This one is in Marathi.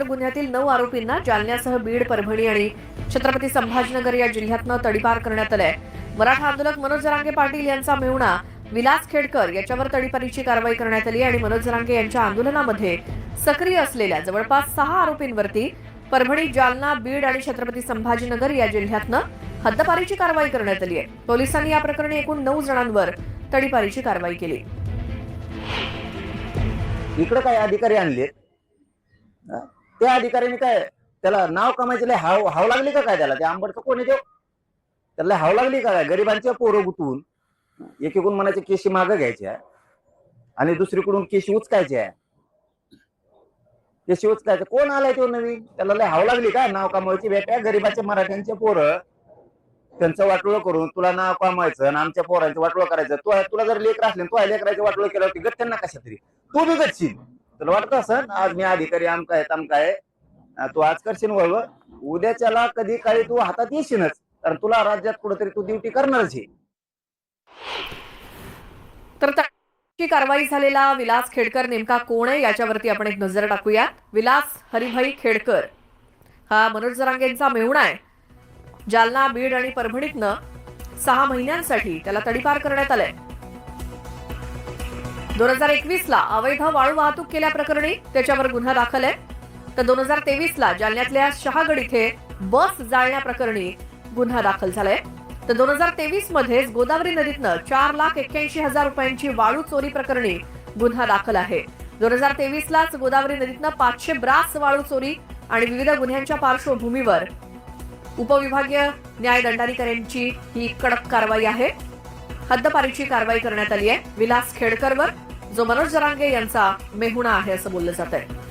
गुन्ह्यातील नऊ आरोपींना जालन्यासह बीड परभणी आणि छत्रपती संभाजीनगर या जिल्ह्यातनं तडीपार करण्यात आलंय. मराठा आंदोलक मनोज जरांगे पाटील यांचा मेहुणा विलास खेडकर याच्यावर तडीपारीची कारवाई करण्यात आली आणि मनोज जरांगे यांच्या आंदोलनामध्ये सक्रिय असलेल्या जवळपास सहा आरोपींवरती परभणी जालना बीड आणि छत्रपती संभाजीनगर या जिल्ह्यातनं हद्दपारीची कारवाई करण्यात आली आहे. पोलिसांनी या प्रकरणी एकूण नऊ जणांवर तडीपारीची कारवाई केली. इकडे काय अधिकारी आणले त्या अधिकाऱ्याने काय त्याला नाव कमायचे लय हाव हाव लागली का काय त्याला? ते आंबडचं कोणी देव त्याला हाव लागली का काय? गरिबांच्या पोरं गुतवून एकीकडून म्हणायचे केशी मागं घ्यायच्या आणि दुसरीकडून केशी उचकायच्या. केशी उचकायचं. कोण आलाय तो नवीन? त्याला लय हाव लागली का? नाव कमवायची बेट्या गरिबाच्या मराठ्यांचे पोरं. त्यांचं वाटोळं करून तुला नाव कमवायचं आणि आमच्या पोरांचं वाटोळं करायचं. तुला जर लेकर असले तू लेकराचं वाटोळं केलं होती गत त्यांना कशा तरी तू बी गच्छील वाटतं असं आज मी अधिकारी आमका आहे तमका आहे तू आज करशील वळव उद्याच्याला कधी काळी तू हातात येशीलच कारण तुला राज्यात कुठेतरी तू ड्युटी करणारच आहे. तर त्याची कारवाई झालेला विलास खेडकर नेमका कोण आहे याच्यावरती आपण एक नजर टाकूया. विलास हरिभाई खेडकर. हा मनोज जरांगेंचा मेहुणा आहे. जालना बीड आणि परभणीतनं सहा महिन्यांसाठी त्याला तडीपार करण्यात आलंय. दोन हजार एकवीस ला अवैध वाळू वाहतूक केल्याप्रकरणी त्याच्यावर गुन्हा दाखल आहे. तर दोन हजार तेवीस ला जालन्यातल्या शहागड इथे बस जाळण्याप्रकरणी गुन्हा दाखल झालाय. तर दोन हजार तेवीस मध्येच गोदावरी नदीतनं चार लाख एक्क्याऐंशी हजार रुपयांची वाळू चोरी प्रकरणी गुन्हा दाखल आहे. दोन हजार तेवीस लाच गोदावरी नदीतनं पाचशे ब्रास वाळू चोरी आणि विविध गुन्ह्यांच्या पार्श्वभूमीवर उपविभागीय न्याय दंडाधिकाऱ्यांची ही कडक कारवाई आहे. हद्दपारीची कारवाई करण्यात आली आहे. विलास खेडकरवर जो मनोज जरांगे यांचा मेहुणा आहे असं बोललं जात आहे